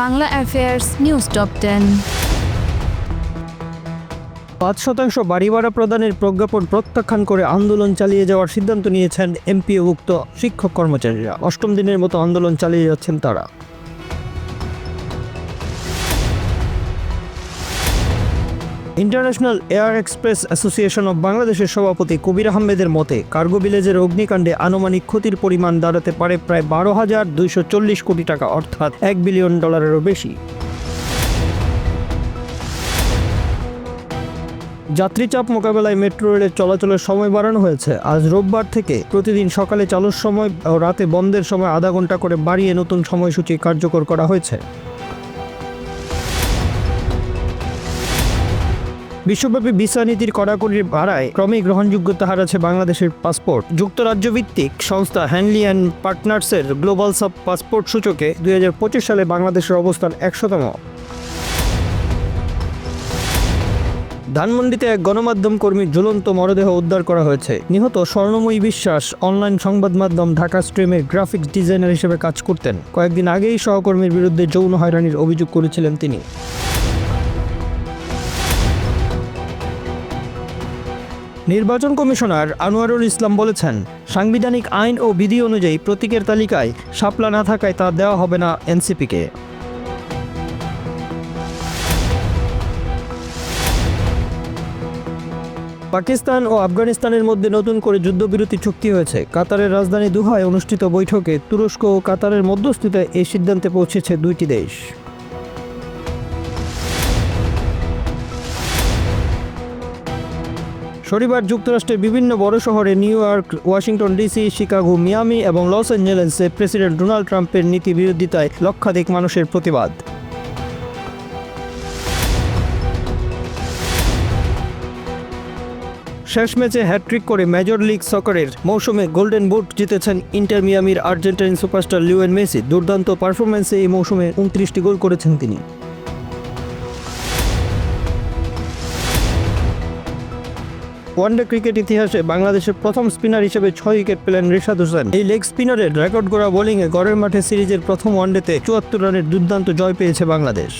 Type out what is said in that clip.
Bangla affairs news top ten. পাঁচ শতাংশ বাড়ি ভাড়া প্রদানের প্রজ্ঞাপন প্রত্যাখ্যান করে আন্দোলন চালিয়ে যাওয়ার সিদ্ধান্ত নিয়েছেন এমপিওভুক্ত শিক্ষক কর্মচারীরা। অষ্টম দিনের মতো আন্দোলন চালিয়ে যাচ্ছেন তারা। International air express association of বাংলাদেশের সভাপতি কবির আহমেদের মতে, কার্গো ভিলেজের অগ্নিকাণ্ডে আনুমানিক ক্ষতির পরিমাণ দাঁড়াতে পারে প্রায় বারো হাজার দুইশো চল্লিশ কোটি টাকা, অর্থাৎ এক বিলিয়ন ডলারেরও বেশি। যাত্রীচাপ মোকাবেলায় মেট্রো রেলের চলাচলের সময় বাড়ানো হয়েছে। আজ রোববার থেকে প্রতিদিন সকালে চালুর সময় ও রাতে বন্ধের সময় আধা ঘণ্টা করে বাড়িয়ে নতুন সময়সূচি কার্যকর করা হয়েছে। বিশ্বব্যাপী ভিসা নীতির কড়াকড়ির ভাড়ায় ক্রমেই গ্রহণযোগ্যতা হারাচ্ছে বাংলাদেশের পাসপোর্ট। যুক্তরাজ্য ভিত্তিক সংস্থা হ্যানলি অ্যান্ড পার্টনার্সের গ্লোবাল সাব পাসপোর্ট সূচকে দুই হাজার পঁচিশ সালে বাংলাদেশের অবস্থান একশোতম। ধানমন্ডিতে এক গণমাধ্যম কর্মীর ঝুলন্ত মরদেহ উদ্ধার করা হয়েছে। নিহত স্বর্ণময়ী বিশ্বাস অনলাইন সংবাদ মাধ্যম ঢাকা স্ট্রিমের গ্রাফিক্স ডিজাইনার হিসেবে কাজ করতেন। কয়েকদিন আগেই সহকর্মীর বিরুদ্ধে যৌন হয়রানির অভিযোগ করেছিলেন তিনি। নির্বাচন কমিশনার আনোয়ারুল ইসলাম বলেছেন, সাংবিধানিক আইন ও বিধি অনুযায়ী প্রতীকের তালিকায় শাপলা না থাকায় তা দেওয়া হবে না এনসিপিকে। পাকিস্তান ও আফগানিস্তানের মধ্যে নতুন করে যুদ্ধবিরতি চুক্তি হয়েছে। কাতারের রাজধানী দুহায় অনুষ্ঠিত বৈঠকে তুরস্ক ও কাতারের মধ্যস্থিতে এই সিদ্ধান্তে পৌঁছেছে দুইটি দেশ। শনিবার যুক্তরাষ্ট্রের বিভিন্ন বড় শহরে New York, Washington DC, Chicago, Miami এবং লস অ্যাঞ্জেলেসে প্রেসিডেন্ট ডোনাল্ড ট্রাম্পের নীতি বিরোধিতায় লক্ষাধিক মানুষের প্রতিবাদ। শেষ ম্যাচে হ্যাট্রিক করে মেজর লিগ সকারের মৌসুমে গোল্ডেন বুট জিতেছেন ইন্টার মিয়ামির আর্জেন্টাইন সুপারস্টার লিওয়েন মেসি। দুর্দান্ত পারফরমেন্সে এই মৌসুমে উনত্রিশটি গোল করেছেন তিনি। ওয়ানডে ক্রিকেট ইতিহাসে বাংলাদেশের প্রথম স্পিনার হিসেবে ছয় উইকেট পেলেন রিশাদ হোসেন। এই লেগ স্পিনারের রেকর্ড করা বোলিংয়ে গড়ের মাঠে সিরিজের প্রথম ওয়ানডেতে চুয়াত্তর রানের দুর্দান্ত জয় পেয়েছে বাংলাদেশ।